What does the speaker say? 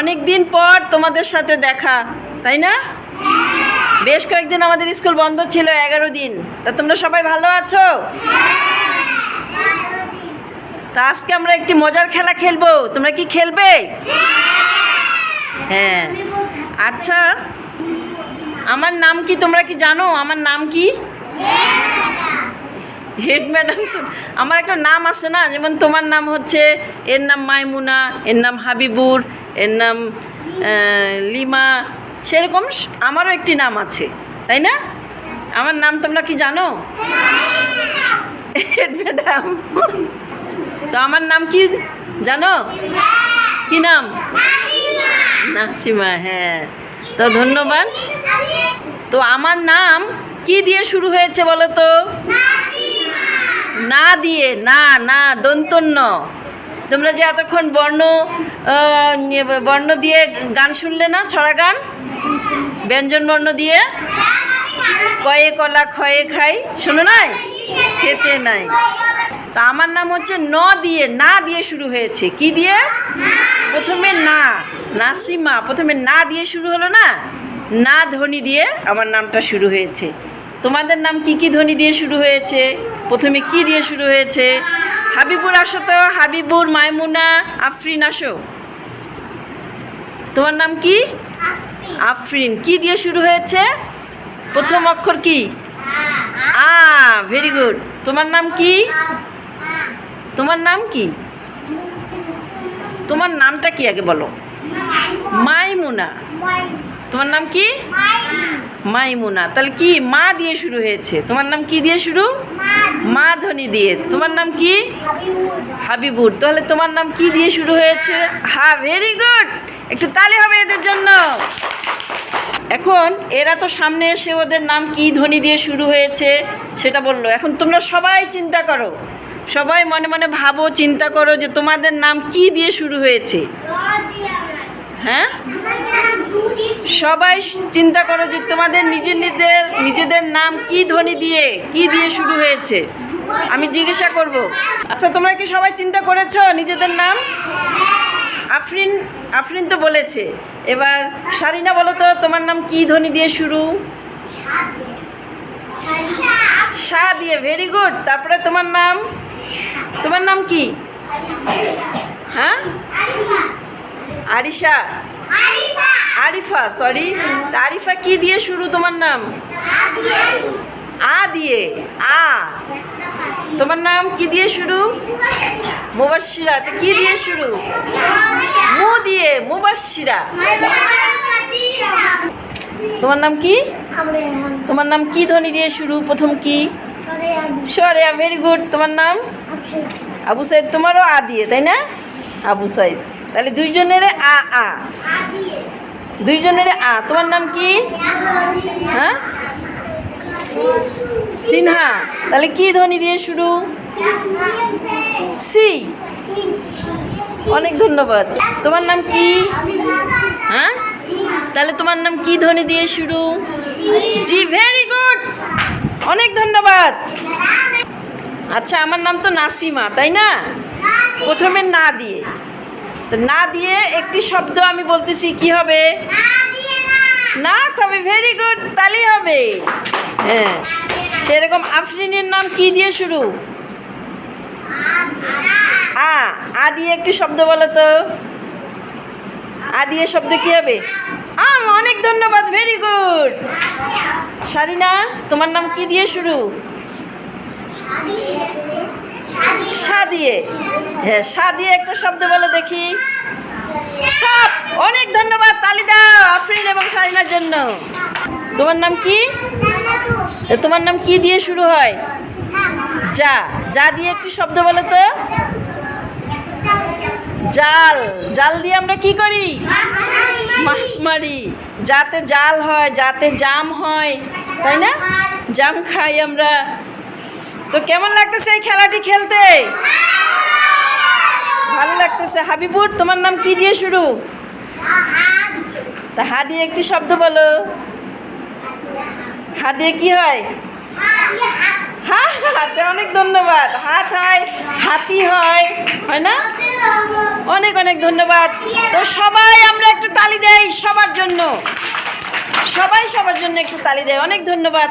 অনেক দিন পর তোমাদের সাথে দেখা, তাই না? বেশ কয়েকদিন আমাদের স্কুল বন্ধ ছিল, এগারো দিন। তা তোমরা সবাই ভালো আছো? তা আজকে আমরা একটি মজার খেলা খেলব। তোমরা কি খেলবে? হ্যাঁ। আচ্ছা আমার নাম কি তোমরা কি জানো? আমার নাম কি? হেড ম্যাডাম তো, আমার একটা নাম আছে না? যেমন তোমার নাম হচ্ছে, এর নাম মাইমুনা, এর নাম হাবিবুর এর নাম লিমা সেরকম আমারও একটি নাম আছে তাই না? আমার নাম তোমরা কি জানো? ম্যাডাম। তো আমার নাম কি জানো? কি নাম? নাসিমা। হ্যাঁ। তো ধন্যবাদ। তো আমার নাম কি দিয়ে শুরু হয়েছে বলো তো? না দিয়ে না না দন্তন্য। তোমরা যে এতক্ষণ বর্ণ বর্ণ দিয়ে গান শুনলে না, ছড়া গান? ব্যঞ্জন বর্ণ দিয়ে? কয়ে কলা, খয়ে খাই, শোনো নাই? খেতে নাই। তা আমার নাম হচ্ছে ন দিয়ে, না দিয়ে শুরু হয়েছে। কি দিয়ে? প্রথমে না নাসিমা প্রথমে না দিয়ে শুরু হলো না? না ধ্বনি দিয়ে আমার নামটা শুরু হয়েছে। তোমাদের নাম কি কি ধ্বনি দিয়ে শুরু হয়েছে? প্রথমে কি দিয়ে শুরু হয়েছে? হাবিবুর আসো তো, হাবিবুর, মাইমুনা, আফরিন আসো। তোমার নাম কি? আফরিন। কি দিয়ে শুরু হয়েছে? প্রথম অক্ষর কি? আ। ভেরি গুড তোমার নাম কি? তোমার নাম কি? তোমার নামটা কি আগে বলো? মাইমুনা। তোমার নাম কি? মাইমুনা। তাহলে কি মা দিয়ে শুরু হয়েছে? তোমার নাম কি দিয়ে শুরু? মা ধ্বনি দিয়ে। তোমার নাম কি? হাবিবুর। তাহলে তোমার নাম কি দিয়ে শুরু হয়েছে? হা ভেরি গুড একটু তালে হবে এদের জন্য। এখন এরা তো সামনে এসে ওদের নাম কি ধ্বনি দিয়ে শুরু হয়েছে সেটা বলল। এখন তোমরা সবাই চিন্তা করো। সবাই মনে মনে ভাবো, চিন্তা করো যে তোমাদের নাম কি দিয়ে শুরু হয়েছে? হ্যাঁ? সবাই চিন্তা করো যে তোমাদের নিজের নিজেদের নিজেদের নাম কি ধ্বনি দিয়ে, কি দিয়ে শুরু হয়েছে? আমি জিজ্ঞাসা করব। আচ্ছা তোমরা কি সবাই চিন্তা করেছ নিজেদের নাম? আফরিন আফরিন তো বলেছে। এবার সারিনা, বলো তো, তোমার নাম কি ধ্বনি দিয়ে শুরু? সা দিয়ে ভেরি গুড তারপরে তোমার নাম? তোমার নাম কি? হ্যাঁ? আরিশা। আরিফা সরি আরিফা, কি দিয়ে শুরু তোমার নাম? আ দিয়ে। আ। তোমার নাম কি দিয়ে শুরু? মুবাসিরা তো কি দিয়ে শুরু? মু দিয়ে মুবাসিরা তোমার নাম কি? তোমার নাম কি ধ্বনি দিয়ে শুরু? প্রথম কি? সরে ভেরি গুড তোমার নাম? আবু সাইদ, তোমারও আ দিয়ে, তাই না? আবু সাইদ। তাহলে দুইজনের আ আ। দুইজনের আ। তোমার নাম কি? হ্যাঁ? সিনহা। তাহলে কি ধ্বনি দিয়ে শুরু? সি। অনেক ধন্যবাদ। তোমার নাম কি? হ্যাঁ? তাহলে তোমার নাম কি ধ্বনি দিয়ে শুরু? জি, ভেরি গুড। অনেক ধন্যবাদ। আচ্ছা আমার নাম তো নাসিমা, তাই না? প্রথমে না দিয়ে। তো না দিয়ে একটি শব্দ আমি বলতেছি, কি হবে? না হবে ভেরি গুড তালি হবে। হ্যাঁ সেরকম আফরিনের নাম কি দিয়ে শুরু? আ আ দিয়ে একটি শব্দ বলো তো। আ দিয়ে শব্দ কি হবে? আম, অনেক ধন্যবাদ ভেরি গুড সারিনা, তোমার নাম কি দিয়ে শুরু? সা দিয়ে। হ্যাঁ সা দিয়ে একটা শব্দ বলো দেখি। সাপ অনেক ধন্যবাদ তালি দাও আফরিন এবং সারিনার জন্য। তোমার নাম কি? তোমার নাম কি দিয়ে শুরু হয়? যা যা দিয়ে একটি শব্দ বলো তো। জাল জাল দিয়ে আমরা কি করি? মাছ মারি যাতে জাল হয়, যাতে জাম হয়, তাই না? জাম খাই আমরা। তো কেমন লাগতেছে এই খেলাটি খেলতে? ভালো লাগতেছে। হাবিবুর, তোমার নাম কি দিয়ে শুরু? তা হা দিয়ে একটি শব্দ বলো। হা দিয়ে কি হয়? হ্যাঁ হাতে অনেক ধন্যবাদ। হাত হয় হাতি হয়? হয় না? অনেক অনেক ধন্যবাদ। তো সবাই আমরা সবার জন্য। সবাই সবার জন্য একটু তালি দেয় অনেক ধন্যবাদ।